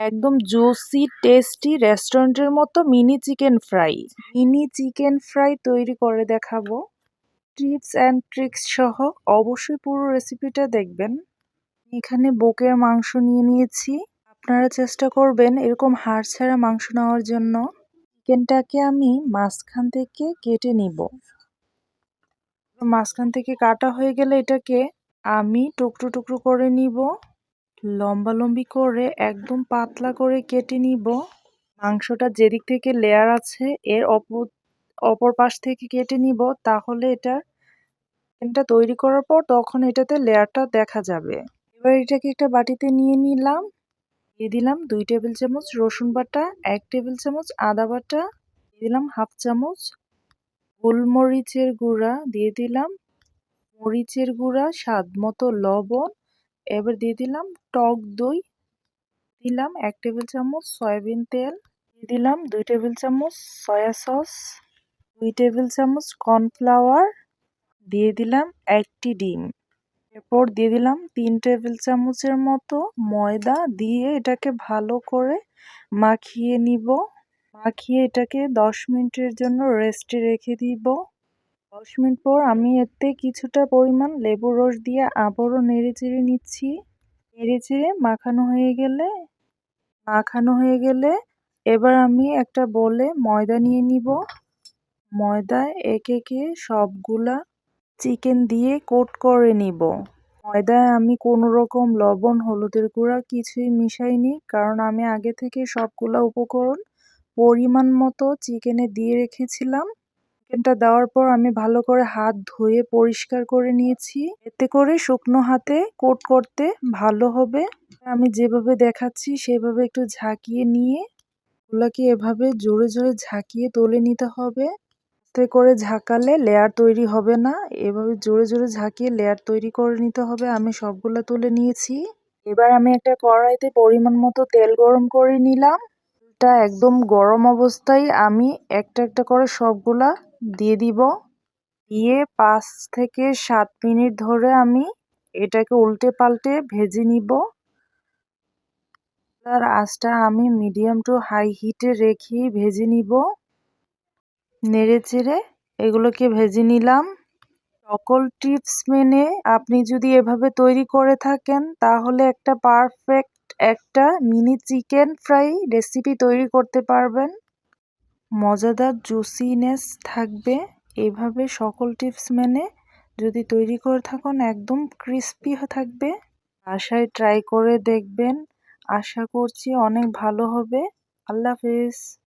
একদম juicy, tasty রেস্টুরেন্টের মতো mini chicken fry. Mini chicken fry তৈরি করে দেখাবো। টিপস অ্যান্ড ট্রিক্স সহ অবশ্যই পুরো রেসিপিটা দেখবেন। এখানে বুকের মাংস নিয়ে নিয়েছি। আপনারা চেষ্টা করবেন এরকম হাড় ছাড়া মাংস নেওয়ার জন্য। চিকেনটাকে আমি মাঝখান থেকে কেটে নিব। মাঝখান থেকে কাটা হয়ে গেলে এটাকে আমি টুকরো টুকরো করে নিব। লম্বালম্বি করে একদম পাতলা করে কেটে নিব। মাংসটা যেদিক থেকে লেয়ার আছে, এর অপর অপর পাশ থেকে কেটে নিব। তাহলে এটা এটা তৈরি করার পর তখন এটাতে লেয়ারটা দেখা যাবে। এবার এটাকে একটা বাটিতে নিয়ে নিলাম। দিয়ে দিলাম দুই টেবিল চামচ রসুন বাটা, এক টেবিল চামচ আদা বাটা, দিয়ে দিলাম হাফ চামচ গোলমরিচের গুঁড়া, দিয়ে দিলাম মরিচের গুঁড়া স্বাদ মতো লবণ এবার দিয়ে দিলাম টক দই, দিলাম এক টেবিল চামচ সয়াবিন তেল, দিয়ে দিলাম দুই টেবিল চামচ সয়া সস, দুই টেবিল চামচ কর্নফ্লাওয়ার, দিয়ে দিলাম একটি ডিম। এরপর দিয়ে দিলাম তিন টেবিল চামচের মতো ময়দা দিয়ে এটাকে ভালো করে মাখিয়ে নিব। মাখিয়ে এটাকে দশ মিনিটের জন্য রেস্টে রেখে দিব। দশ মিনিট পর আমি এতে কিছুটা পরিমাণ লেবুর রস দিয়ে আবারও নেড়ে চেড়ে নিচ্ছি। নেড়ে চেড়ে মাখানো হয়ে গেলে, মাখানো হয়ে গেলে এবার আমি একটা বলে ময়দা নিয়ে নিব। ময়দা একে একে সবগুলা চিকেন দিয়ে কোট করে নিব। ময়দায় আমি কোনো রকম লবণ, হলুদের গুঁড়া কিছুই মিশাইনি কারণ আমি আগে থেকে সবগুলা উপকরণ পরিমাণ মতো চিকেনে দিয়ে রেখেছিলাম। চিকেনটা দেওয়ার পর আমি ভালো করে হাত ধুয়ে পরিষ্কার করে নিয়েছি। এতে করে শুকনো হাতে কোট করতে ভালো হবে। আমি যেভাবে দেখাচ্ছি, সেভাবে একটু ঝাঁকিয়ে নিয়ে ওগুলোকে এভাবে জোরে জোরে ঝাঁকিয়ে তুলে নিতে হবে। এতে করে ঝাঁকালে লেয়ার তৈরি হবে না। এভাবে জোরে জোরে ঝাঁকিয়ে লেয়ার তৈরি করে নিতে হবে। আমি সবগুলো তুলে নিয়েছি। এবার আমি একটা কড়াইতে পরিমাণ মতো তেল গরম করে নিলাম। তেলটা একদম গরম অবস্থায় আমি একটা একটা করে সবগুলা দিয়ে দিব। দিয়ে পাঁচ থেকে সাত মিনিট ধরে আমি এটাকে উল্টে পাল্টে ভেজে নিব। তার আঁচটা আমি মিডিয়াম টু হাই হিটে রেখে ভেজে নিব। নেড়ে চেড়ে এগুলোকে ভেজে নিলাম। সকল টিপস মেনে আপনি যদি এভাবে তৈরি করে থাকেন, তাহলে একটা পারফেক্ট একটা মিনি চিকেন ফ্রাই রেসিপি তৈরি করতে পারবেন। মজাদার জুসিনেস থাকবে। এভাবে সকল টিপস মেনে যদি তৈরি করে থাকুন, একদম ক্রিস্পি থাকবে। আশায় ট্রাই করে দেখবেন। আশা করছি অনেক ভালো হবে। আল্লাহ হাফেজ।